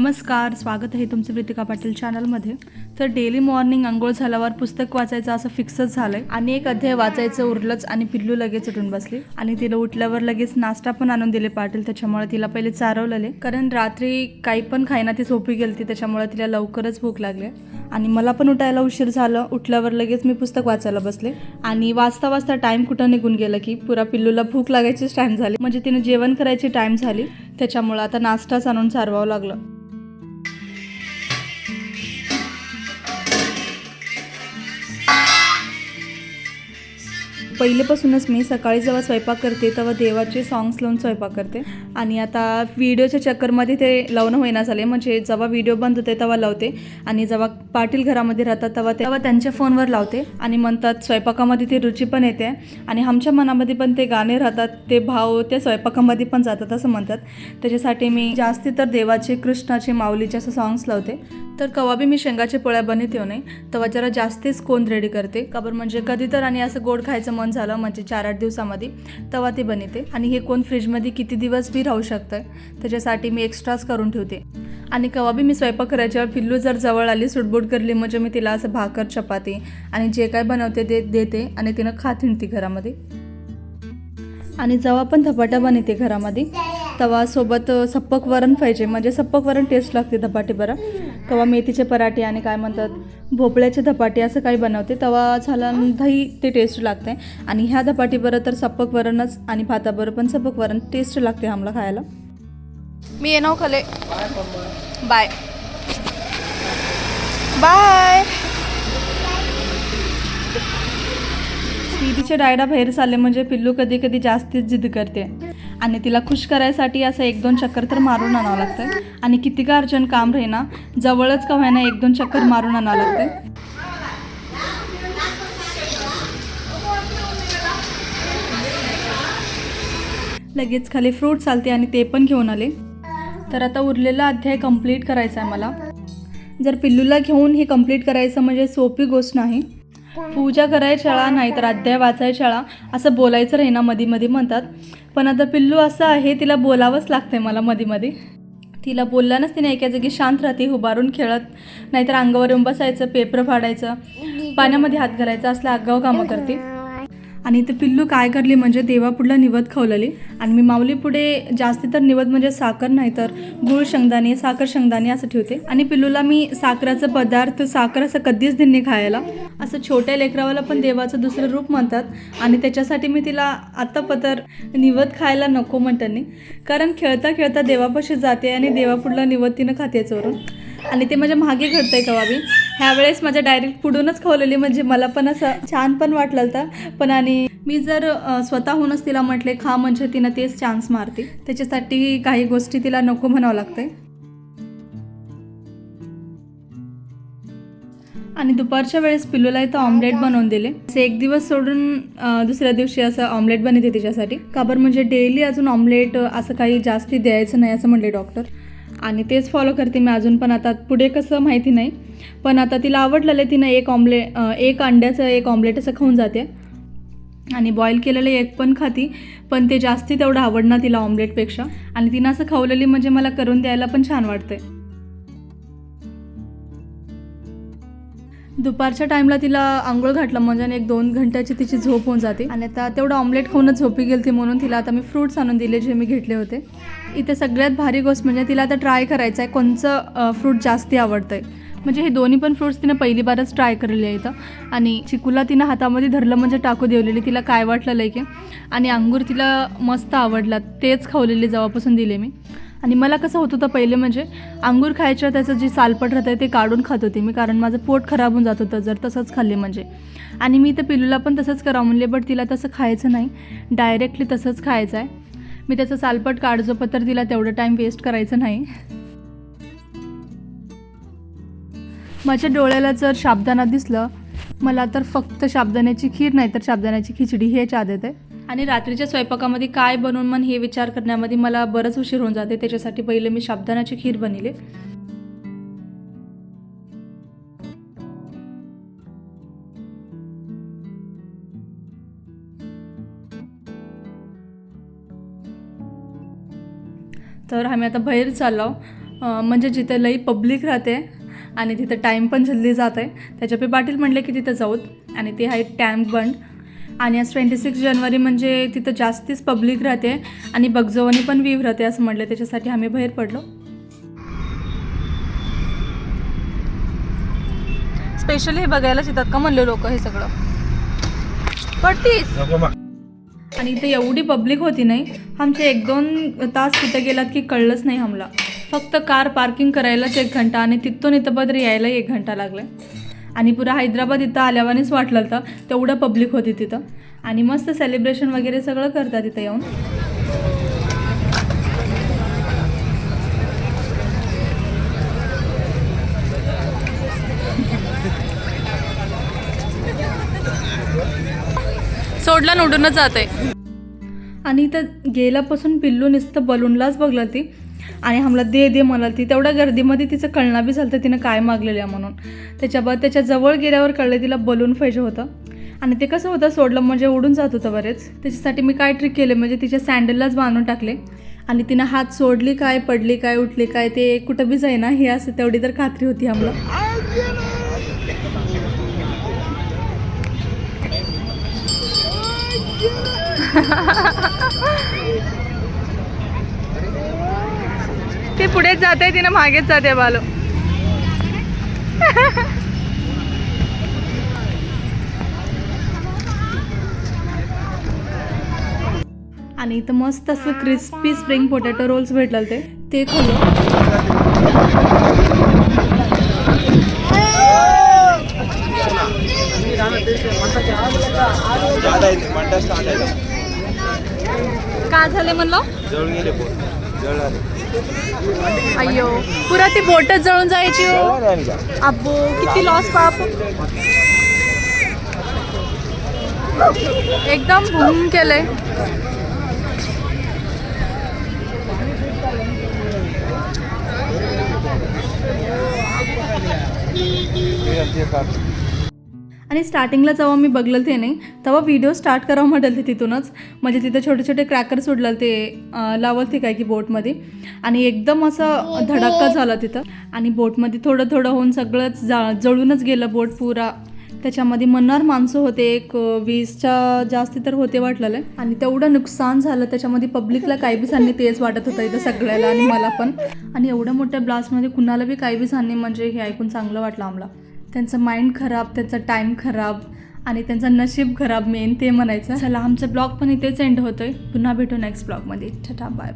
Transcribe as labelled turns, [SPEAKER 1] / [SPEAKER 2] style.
[SPEAKER 1] नमस्कार स्वागत आहे तुमचं प्रीतिका पाटील चॅनलमध्ये. तर डेली मॉर्निंग आंघोळ झाल्यावर पुस्तक वाचायचं असं फिक्सच झालं आहे आणि एक अध्याय वाचायचं उरलंच आणि पिल्लू लगेच उठून बसली. आणि तिला उठल्यावर लगेच नाश्ता पण आणून दिले पाटील त्याच्यामुळे तिला पहिले चारवलेले. कारण रात्री काही पण खायना ती झोपी गेलती त्याच्यामुळे तिला लवकरच भूक लागली. आणि मला पण उठायला उशीर झालं. उठल्यावर लगेच मी पुस्तक वाचायला बसले. आणि वाचता वाचता टाइम कुठं निघून गेलं की पुरा पिल्लूला भूक लागायचीच टाइम झाली. म्हणजे तिने जेवण करायची टाइम झाली. त्याच्यामुळं आता नाश्ताच आणून चारवावं लागलं. पहिलेपासूनच मी सकाळी जेव्हा स्वयंपाक करते तेव्हा देवाचे सॉंग्स लावून स्वयंपाक करते. आणि आता व्हिडिओच्या चक्करमध्ये ते लावणं होईना झाले म्हणजे जेव्हा व्हिडिओ बंद होते तेव्हा लावते. आणि जेव्हा पाटील घरामध्ये राहतात तेव्हा तेव्हा त्यांच्या फोनवर लावते. आणि म्हणतात स्वयंपाकामध्ये ती रुची पण येते. आणि आमच्या मनामध्ये पण ते गाणे राहतात. ते भाव त्या स्वयंपाकामध्ये पण जातात असं म्हणतात. त्याच्यासाठी मी जास्ती तर देवाचे कृष्णाचे माऊलीचे असं सॉंग्स लावते. तर कवा बी मी शेंगाच्या पोळ्या बनवते हो नाही तेव्हा जरा जास्तीच कोण रेडी करते. काबर म्हणजे कधी तर आणि असं गोड खायचं मन झालं म्हणजे चार आठ दिवसामध्ये तेव्हा ते बनवते. आणि हे कोण फ्रीजमध्ये किती दिवस बी राहू शकतं त्याच्यासाठी मी एक्स्ट्राच करून ठेवते. आणि कवा बी मी स्वयंपाक करायच्यावर पिल्लू जर जवळ आली सुटबुट करली म्हणजे मी तिला असं भाकर चपाती आणि जे काय बनवते ते देते आणि तिनं खात हिंडते घरामध्ये. आणि जेव्हा पण धपाटा बनवते घरामध्ये तेव्हा सोबत सप्पक वरण पाहिजे. म्हणजे सप्पक वरण टेस्ट लागते धपाटे बरं. तेव्हा मेथीचे पराठे आणि काय म्हणतात भोपळ्याचे धपाटे असं काही बनवते तेव्हा झाला दही ते टेस्ट लागते. आणि ह्या धपाटी बरं तर सप्पक वरणच आणि भाताबरोबर पण सप्पक वरण टेस्ट लागते आम्हाला खायला. मी येणार खाले. बाय बाय स्वीटीचे डायडा बाहेर चालले म्हणजे पिल्लू कधी कधी जास्तीच जिद्द करते. आणि तिला खुश करायसाठी असं एक दोन चक्कर तर मारून आणावं लागतं आणि किती का अर्जंट काम राहीना जवळच का व्हायना एक दोन चक्कर मारून आणावं लागतं लगेच खाली फ्रूट चालते आणि ते पण घेऊन आले. तर आता उरलेला अध्याय कंप्लीट करायचा आहे मला. जर पिल्लूला घेऊन हे कंप्लीट करायचं म्हणजे सोपी गोष्ट नाही. पूजा कराय शाळा नाही तर अध्याय वाचायची शाळा असं बोलायचं राहीना मध्ये मध्ये म्हणतात. पण आता पिल्लू असं आहे तिला बोलावंच लागतंय मला मध्ये मध्ये तिला बोलल्यानंच तिने एका जागी शांत राहते उभारून खेळत. नाहीतर अंगावर येऊन बसायचं पेपर फाडायचं पाण्यामध्ये हात घालायचा असला आगाव कामं करते. आणि ते पिल्लू काय करली म्हणजे देवापुढला निवद खवलली. आणि मी माऊलीपुढे जास्ती तर निवद म्हणजे साखर नाही तर गुळ शेंगदाणे साखर शेंगदाणे असं ठेवते. आणि पिल्लूला मी साखराचं पदार्थ साखर असं कधीच दिली खायला. असं छोट्या लेकरावाला पण देवाचं दुसरं रूप म्हणतात. आणि त्याच्यासाठी मी तिला आत्ता पतर निवद खायला नको म्हणतानी कारण खेळता खेळता देवापाशी जाते आणि देवापुढला निवद तिनं खाते चोरून. आणि ते माझ्या मागे घडतंय कवाबी ह्यावेळेस माझ्या डायरेक्ट पुढूनच खवलेली म्हणजे मला पण असं छान पण वाटलं होतं. पण आणि मी जर स्वतःहूनच तिला म्हटले खा म्हणजे तिनं तेच चान्स मारते. त्याच्यासाठी काही गोष्टी तिला नको म्हणावं लागतंय. आणि दुपारच्या वेळेस पिल्लूला इथं ऑमलेट बनवून दिले. असे एक दिवस सोडून दुसऱ्या दिवशी असं ऑमलेट बनवते तिच्यासाठी. काबर म्हणजे डेली अजून ऑमलेट असं काही जास्ती द्यायचं नाही असं म्हणले डॉक्टर आणि तेच फॉलो करते मी अजून पण आता पुढे कसं माहिती नाही. पण आता तिला आवडलेलं आहे तिनं एक ऑमले एक अंड्याचं एक ऑमलेट असं खाऊन जाते. आणि बॉईल केलेलं एक पण खाती पण ते जास्ती तेवढं आवडणार तिला ऑमलेटपेक्षा आणि तिनं असं खावलेली म्हणजे मला करून द्यायला पण छान वाटते दुपारच्या टाईमला तिला आंघोळ घातलं म्हणजे आणि एक दोन घंट्याची तिची झोप होऊन जाते. आणि आता तेवढं ऑमलेट खाऊनच झोपी गेलती म्हणून तिला आता मी फ्रूट्स आणून दिले जे मी घेतले होते. इथे सगळ्यात भारी गोष्ट म्हणजे तिला आता ट्राय करायचं आहे कोणचं फ्रूट जास्ती आवडतं आहे म्हणजे हे दोन्ही पण फ्रूट्स तिने पहिली बारच ट्राय केलेले आहेत आणि चिकूला तिनं हातामध्ये धरलं म्हणजे टाकू देवलेली. तिला काय वाटलं लय की आणि अंगूर तिला मस्त आवडला. तेच खावलेले जेव्हापासून दिले मी. आणि मला कसं होत होतं पहिले म्हणजे अंगूर खायचं त्याचं जे सालपट राहतं ते काढून खात होते मी कारण माझं पोट खराब होऊन जात होतं जर तसंच खाल्ले म्हणजे. आणि मी तर पिलूला पण तसंच करावं म्हणले बट तिला तसं खायचं नाही. डायरेक्टली तसंच खायचं आहे. मी त्याचं सालपट काढजो पत्र तिला तेवढं टाईम वेस्ट करायचं नाही. माझ्या डोळ्याला जर शाबदाना दिसलं मला तर फक्त शाबदाण्याची खीर नाही तर शाबदाण्याची खिचडी हेच आदत आहे. आणि रात्रीच्या स्वयंपाकामध्ये काय बनवून मन हे विचार करण्यामध्ये मला बरंच उशीर होऊन जाते. त्याच्यासाठी पहिले मी शाबदानाची खीर बनवले. तर आम्ही आता बाहेर चाललो म्हणजे जिथे लई पब्लिक राहते आणि तिथं टाईम पण जल्दी जात आहे त्याच्यापे पाटील म्हणले की तिथं जाऊत. आणि ते आहे टँक बंड. आणि आज ट्वेंटी सिक्स जानेवारी म्हणजे तिथं जास्तीच पब्लिक राहते आणि बगजवानी पण व्हीव राहते असं म्हटलं त्याच्यासाठी आम्ही बाहेर पडलो. स्पेशली हे बघायलाच येतात का म्हणले लोक हे सगळं? पडतीस. आणि इथे एवढी पब्लिक होती नाही आमचे एक दोन तास तिथे गेलात की कळलंच नाही आम्हाला. फक्त कार पार्किंग करायलाच एक घंटा आणि तिथून इथं बद्र यायला एक घंटा लागला आणि पुरा हैदराबाद इथं आल्यावानीच वाटलं होतं. तेवढं पब्लिक होती तिथं. आणि मस्त सेलिब्रेशन वगैरे सगळं करतात तिथं येऊन. सोडला उडूनच जात आहे आणि इथं गेल्यापासून पिल्लू नुसतं बलूनलाच बघलं ती. आणि आम्हाला दे दे म्हणाल ती. तेवढ्या गर्दीमध्ये तिचं कळणं बी झालं तिनं काय मागलेलं आहे म्हणून. त्याच्याबाद त्याच्याजवळ गेल्यावर कळलं तिला बलून पाहिजे होतं. आणि ते कसं होतं सोडलं म्हणजे उडून जात होतं बरेच. त्याच्यासाठी मी काय ट्रिक केले म्हणजे तिच्या सँडललाच बांधून टाकले. आणि तिनं हात सोडली काय पडली काय उठली काय ते कुठं बी जाईना हे असं तेवढी तर खात्री होती आम्हाला. ते पुढेच जाते तिनं मागेच जाते बालो. आणि इथं मस्त असं क्रिस्पी स्प्रिंग पोटॅटो रोल्स भेटलं ते. ते खाल्लं
[SPEAKER 2] स्टार्ट आहे मंडा स्टार्ट आहे
[SPEAKER 1] का झाले म्हणलं?
[SPEAKER 2] जळून गेले बोट जळून आले
[SPEAKER 1] अय्यो पुरा ती बोटच जळून जायची हो.
[SPEAKER 2] जळून
[SPEAKER 1] अब्बो किती लॉस पाप एकदम भूम केलंय. आणि स्टार्टिंगला जेव्हा मी बघलं ते नाही तेव्हा व्हिडिओ स्टार्ट करावं म्हटलं ते तिथूनच. म्हणजे तिथं छोटे छोटे क्रॅकर सोडलं ते अं, लावत ते काय की बोटमध्ये. आणि एकदम असं धडाका झाला तिथं. आणि बोटमध्ये थोडं थोडं होऊन सगळंच जा जळूनच गेलं बोट पुरा. त्याच्यामध्ये मन्नार माणसं होते एक वीसच्या जास्ती तर होते वाटलेलं. आणि तेवढं नुकसान झालं त्याच्यामध्ये पब्लिकला काही बी सांगणे तेच वाटत होतं इथं सगळ्याला आणि मला पण. आणि एवढ्या मोठ्या ब्लास्टमध्ये कुणाला बी काही बी सांगणे म्हणजे हे ऐकून चांगलं वाटलं आम्हाला. त्यांचं माइंड खराब त्यांचा टाईम खराब आणि त्यांचं नशीब खराब मेन ते म्हणायचं. चला आमचं ब्लॉग पण इथेच एंड होतोय. पुन्हा भेटू नेक्स्ट ब्लॉगमध्ये छटा बाय